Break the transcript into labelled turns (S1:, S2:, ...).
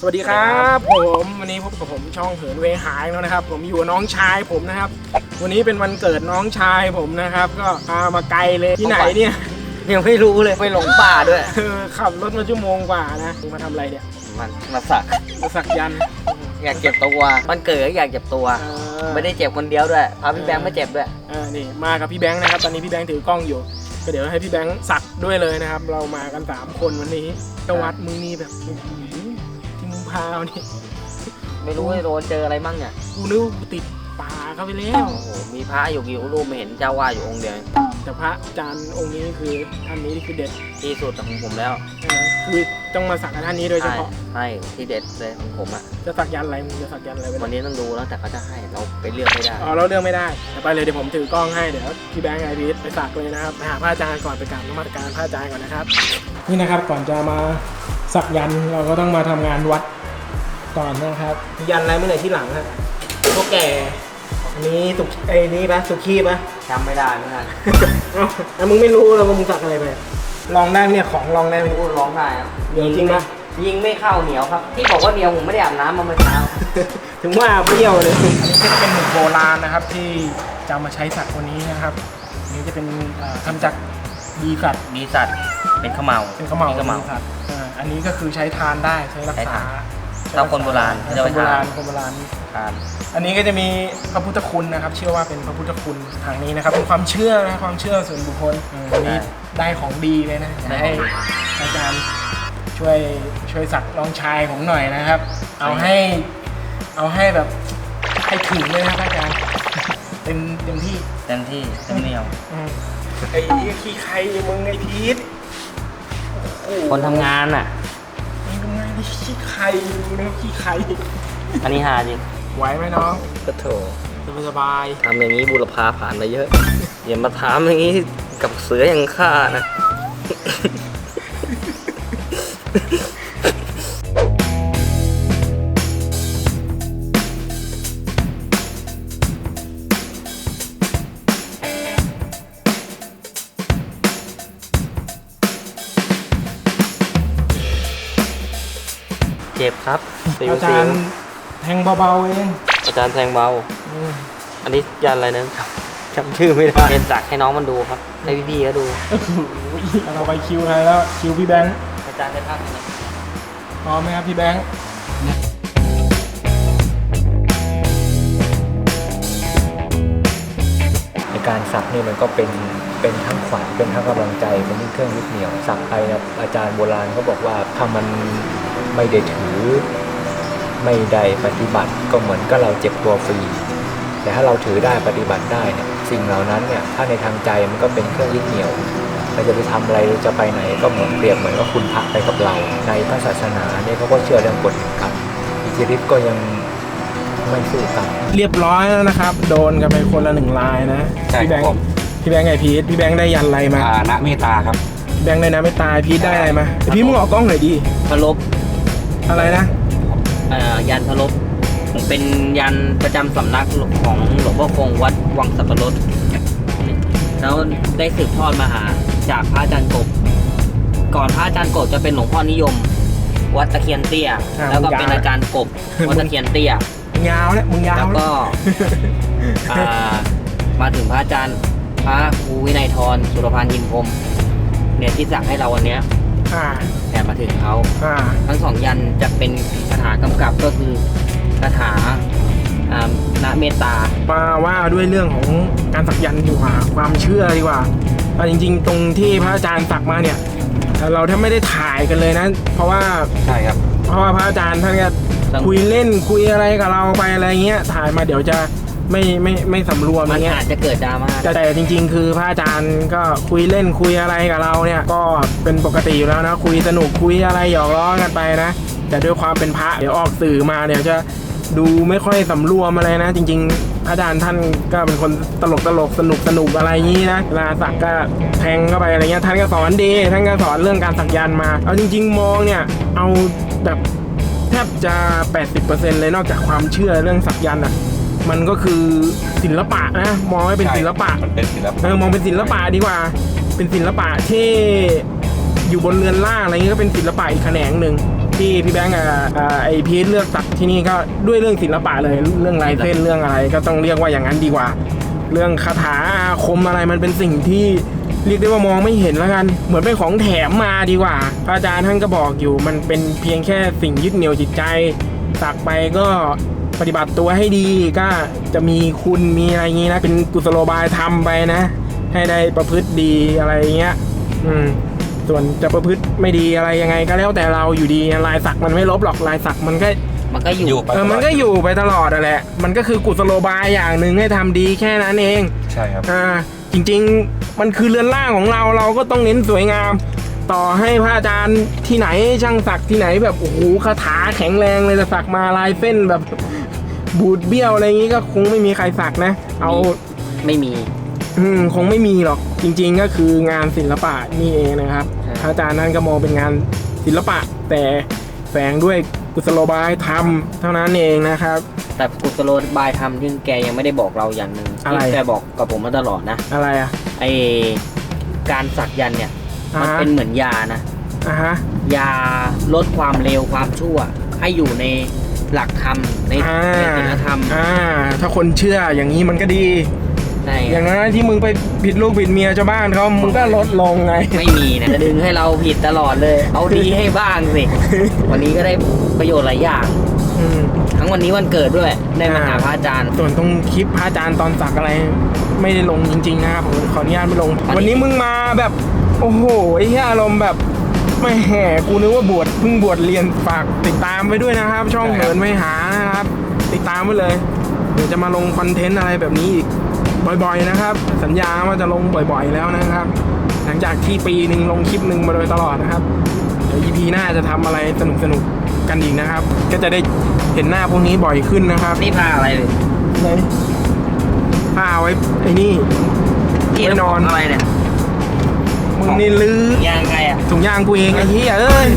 S1: สวัสดีครับผมวันนี้พบกับผมช่องเหินเวหายแล้วนะครับ ผมอยู่กับน้องชายผมนะครับ วันนี้เป็นวันเกิดน้องชายผมนะครับ ก็พามาไกลเลยที่ไหนเนี่ย
S2: ยังไม่รู้เลยไม่หลงป่าด้วย
S1: เออขับรถมาชั่วโมงกว่านะมาทำอะไรเนี่ย
S2: มันมาสัก
S1: มาสักยันต์
S2: อยากเจ็บตัวมันเกิดก็อยากเจ็บตัว
S1: เออ
S2: ไม่ได้เจ็บคนเดียวด้วยพาพี่แบงค์มาเจ็บด้วย
S1: เออนี่มากับพี่แบงค์นะครับตอนนี้พี่แบงค์ถือกล้องอยู่ก็เดี๋ยวให้พี่แบงค์สักด้วยเลยนะครับ เรามากันสามคนวันนี้จังหวัดมึงนี่แบบอื้อหือที่ มึงพาวนี่
S2: ไม่รู้ว่าโดนเจออะไรมั่งเนี่ย
S1: กูนึกว่ากูติดป่าเข้าไปแล้ว
S2: โอ้โห มีพระอยู่กี่รูปไม่เห็นเจ้าว่าอยู่องค์เดียว
S1: แต่พระอาจารย์องค์นี้คือท่านนี้คือเด็ด
S2: ที่สุดของผมแล้ว
S1: เออคือต้องมาสักกับท่านนี้โดยเฉ
S2: ใช่
S1: พาะ
S2: ใช่ที่เด็ดเลยของผมอะ
S1: จะสักยันต์อะไรมึงจะสักยันต์อะไรไป
S2: วันนี้ต้องดูแล้วแต่เขาจะให้เราไปเลือกไม่ได้
S1: อ๋อเราเลือกไม่ได้เดี๋ยวไปเลยเดี๋ยวผมถือกล้องให้เดี๋ยวพี่แบงค์ไอพีทไปสักเลยนะครับไปหาพระอาจารย์ก่อนไปกราบนมัสการพระอาจารย์ก่อนนะครับ นี่นะครับก่อนจะมา สักยันต์เราก็ต้องมาทำงานวัดก่อนนะครับ ยันต์อะไรเมื่อไหร่ที่หลังฮะพวกแก่อันนี้สุกไอ้นี่ปะสุขีปะ
S2: จำไม่ได้เหมือนกัน
S1: เอ้าแล้วมึงไม่รู้แล้วว่ามึงสักอะไรไปลองได้ไหมเนี่ยของลองได้ไหม
S2: พูดร้องได้อะ
S1: เดี๋ยวจริงปะ
S2: ยิงไม่เข้าเหนียวครับ ที่บอกว่าเหนียวผมไม่ได้อาบน้ำมาเมื่อเช้า
S1: ถึงว่าเปรี้ยวเลยอันนี้ก็จะเป็นหมึกโบราณนะครับ ที่จะเอามาใช้สักวันนี้นะครับอันนี้จะเป็นเอ่อทำจาก ดีสัตว์
S2: ดีสัตว์เป็นขมเหลา
S1: เป็นข้าวเหมา
S2: ขมเหลา
S1: ดีสัตว์อ่าอันนี้ก็คือใช้ทานได้ใช้รัก
S2: ใช้
S1: ษา
S2: ทานเราคนโบราณ
S1: คน
S2: จะ
S1: โบ
S2: ไปทาน
S1: ราณคนโบราณ
S2: ทาน
S1: อันนี้ก็จะมีพระพุทธคุณนะครับ เชื่อว่าเป็นพระพุทธคุณทางนี้นะครับเป็นความเชื่อนะความเชื่อส่วนบุคคลเอออันนี้ได้ของดีเลยนะอยากให้อาจารย์ช่วยช่วยสักน้องชายผมหน่อยนะครับ เอาให้ เอาให้แบบให้ถึงเลยนะครับอาจารย์ เต็มเต็มที่
S2: เต็มที่เต็มเหนียว
S1: อืมไอ้ขี้ใครมึงไอ้พีทโอ้โห
S2: คนทำงานอะ
S1: มึงทำไงนี่ขี้ใครดูนะขี้ใคร
S2: อันนี้หาจริง
S1: ไหวไหมน้อง
S2: ก็โถ
S1: สบายสบาย
S2: ทำอย่างนี้บุรพาผ่านมาเยอะ อย่ามาถามอย่างนี้กับเสืออย่างข้านะ เจ็บครับสิว
S1: อา
S2: สิ
S1: จาวรย์แทงเบาๆเอง
S2: อาจารย์แทงเบา
S1: อืม
S2: อันนี้ยันอะไรนะจำชื่อไม่ได้เป็นสักให้น้องมันดูครับ ให้พี่ๆเขาดู
S1: โอ้โหเราไปคิวอะไรแล้วคิวพี่แบงค์
S2: อาจารย์ได้ภาพไหม
S1: พร้อมไหมครับพี่แบงค์
S3: ในการสักนี่มันก็เป็นเป็นทั้งขวัญเป็นทั้งกำลังใจเป็นทั้งเครื่องยึดเหนี่ยวสักไปนะอาจารย์โบราณเขาบอกว่าถ้ามัน ไม่ได้ถือ ไม่ได้ปฏิบัติก็เหมือนกับเราเจ็บตัวฟรี แต่ถ้าเราถือได้ปฏิบัติได้เนี่ยสิ่งเหล่านั้นเนี่ยถ้าในทางใจมันก็เป็นเครื่องยึดเหนี่ยวเราจะไปทำอะไรจะไปไหนก็เหมือนเปรียบเหมือนว่าคุณพระไปกับเรา ในพระศาสนาเนี่ยเขาก็เชื่อเรื่องกฎแห่งกรรมอิทธิฤทธิ์ก็ยังไม่สู้กรรม
S1: เรียบร้อยแล้วนะครับ โดนกันไปคนละหนึ่งลายนะ
S4: ใช่
S1: พี่แบง
S4: ครับ
S1: ค์
S4: ผม
S1: พี่แบงค์ไงพีทพี่แบงค์ได้ยันอะไรมา
S4: อ่าณเมตตาครับ
S1: พี่แบงค์ได้นะไม่ตายพีทได้อะไรมาพี่มึงออกกล้องหน่อยดี
S2: พลบ
S1: อะไรนะ
S2: เอ่อยันพลบผมเป็นยันประจำสำนักของหลวงพ่อคงวัดวังสับปะรดแล้วได้สืบทอดมาหาจากพระอาจารย์กบ ก่อนพระอาจารย์กบจะเป็นหลวงพ่อนิยม วัดตะเคียนเตี้ยแล้วก็เป็นอาจารย์กบวัดตะเคียนเตี้ย
S1: มึงยาวแล้วมึงยาว
S2: แล้ว
S1: แล้
S2: ก็
S1: ว
S2: อ่ามาถึงพระอาจารย์พระครูวินัยทรสุรพันธ์ยินพรหมเนี่ยที่สั่งให้เราวันเนี้ย
S1: อ่า
S2: แต่มาถึงเขา
S1: อ่า
S2: ทั้งสองยันจะเป็นคาถากำกับก็คือคาถาอ่าณเมตตา
S1: มาว่าด้วยเรื่องของการสักยันต์ดีกว่าความเชื่อดีกว่าเอาจริง ๆ ตรงที่พระอาจารย์สักมาเนี่ย เราแทบไม่ได้ถ่ายกันเลยนะ เพราะว่า
S4: ใช่ครับ
S1: เพราะว่าพระอาจารย์ท่านก็
S2: ต้อง
S1: คุยเล่นคุยอะไรกับเราไปอะไรเงี้ยถ่ายมาเดี๋ยวจะ ไม่ไม่ไม่สำรวมอ
S2: มัน
S1: ย่างเงี้ย
S2: อาจจะเกิดดราม่า
S1: แต่แต่จริง ๆ คือพระอาจารย์ก็คุยเล่นคุยอะไรกับเราเนี่ย ก็เป็นปกติอยู่แล้วนะ คุยสนุกคุยอะไรหยอกล้อกันไปนะ แต่ด้วยความเป็นพระเดี๋ยวออกสื่อมาเดี๋ยวจะดูไม่ค่อยสำรวมอะไรนะ จริงๆพระอาจารย์ท่านก็เป็นคนตลกตลกสนุกสนุกอะไรอย่างนี้นะเวลาสักก็แทงเข้าไปอะไรเงี้ยท่านก็สอนดีท่านก็สอนเรื่องการสักยันต์มาเอาจริง ๆ มองเนี่ยเอาแบบแทบจะ 80%เลยนอกจากความเชื่อเรื่องสักยันต์อะ มันก็คือศิลปะนะมองให้เป็นศิลปะ
S4: มันเป็นศิลปะ
S1: เออมองเป็นศิลปะดีกว่า เป็นศิลปะที่อยู่บนเรือนล่างอะไรเงี้ยก็เป็นศิลปะอีกแขนงหนึ่งที่พี่แบงค์กับอ่าไอพีทเลือกสักที่นี่ก็ด้วยเรื่องศิลปะเลยเรื่องลายเส้นเรื่องอะไร ก็ต้องเรียกว่าอย่างนั้นดีกว่า เรื่องคาถาอาคมอะไรมันเป็นสิ่งที่เรียกได้ว่ามองไม่เห็นแล้วกัน เหมือนเป็นของแถมมาดีกว่าพระอาจารย์ท่านก็บอกอยู่ มันเป็นเพียงแค่สิ่งยึดเหนี่ยวจิตใจสักไปก็ ปฏิบัติตัวให้ดีก็จะมีคุณมีอะไรอย่างงี้นะ เป็นกุศโลบายทำไปนะ ให้ได้ประพฤติดีอะไรอย่างเงี้ย อืม ส่วนจะประพฤติไม่ดีอะไรยังไง ก็แล้วแต่เราอยู่ดีลายสักมันไม่ลบหรอกลายสักมันก็
S2: มันก็อยู่
S3: อยู่ไป
S1: เออมันก็อยู่ไปตลอดอะแหละ มันก็คือกุศโลบายอย่างหนึ่งให้ทำดีแค่นั้นเอง
S3: ใช่ครับ
S1: อ่า จริง ๆ มันคือเรือนร่างของเรา เราก็ต้องเน้นสวยงาม ต่อให้พระอาจารย์ที่ไหนช่างสักที่ไหนแบบ โอ้โหคาถาแข็งแรงเลยจะสักมาลายเส้นแบบ บูดเบี้ยวอะไรอย่างงี้ก็คงไม่มีใครสักนะ เอา
S2: ไม่มี
S1: อืมคงไม่มีหรอก จริง ๆ ก็คืองานศิลปะนี่เองนะครับ
S2: ใช่
S1: พระอาจารย์นั่นก็มองเป็นงานศิลปะ แต่แฝงด้วยกุศโลบายธรรมเท่านั้นเองนะครับ
S2: แต่กุศโลบายธรรมที่แกยังไม่ได้บอกเราอย่างหนึ่ง
S1: อะไร
S2: ที่แกบอกกับผมมาตลอดนะ
S1: อะไรอะ
S2: ไอการสักยันต์เนี่ย
S1: อ่า
S2: มัน
S1: ฮะ
S2: เป็นเหมือนยานะ
S1: อ่าฮะ
S2: ยาลดความเร็วความชั่ว ให้อยู่ใน หลักธรรมใน
S1: อ่า
S2: ในศีลธรรม
S1: อ่า ถ้าคนเชื่ออย่างนี้มันก็ดี
S2: ใช่
S1: อย่างนั้นที่มึงไปผิดลูกผิดเมียชาวบ้านเขามึงก็ลดลงไง
S2: ไม่มีนะจะดึงให้เราผิดตลอดเลย เอาดีให้บ้างสิ วันนี้ก็ได้ประโยชน์หลายอย่าง
S1: อืม
S2: ทั้งวันนี้วันเกิดด้วย ได้มาหา
S1: อ่า
S2: พระอาจารย์
S1: ส่วนตรงคลิปพระอาจารย์ตอนสักอะไร ไม่ได้ลงจริงๆนะครับผมขออนุญาตไม่ลง วันนี้มึงมาแบบ โอ้โหไอ้เหี้ยอารมณ์แบบ ไม่แห่กูนึกว่าบวชเพิ่งบวชเรียนฝากติดตามไปด้วยนะครับ ช่อง
S3: ใช่ครับ
S1: เหินไม่หานะครับ ติดตามไว้เลยเดี๋ยวจะมาลงคอนเทนต์อะไรแบบนี้อีกบ่อยๆนะครับ สัญญาว่าจะลงบ่อยๆแล้วนะครับ หลังจากที่ปีหนึ่งลงคลิปหนึ่งมาโดยตลอดนะครับเดี๋ยว EP หน้าจะทำอะไรสนุกๆกันอีกนะครับ ก็จะได้เห็นหน้าพวกนี้บ่อยขึ้นนะครับ
S2: นี่พาอะไรเลย
S1: เลยผ้าไว้ไอ้นี่
S2: ที่
S1: ไม่นอน
S2: อะไรเนี่ย
S1: มึงนี่ลื้อยา
S2: งไงอะ
S1: ถุงยางกูเองไอ้เหี้ยเอ้ย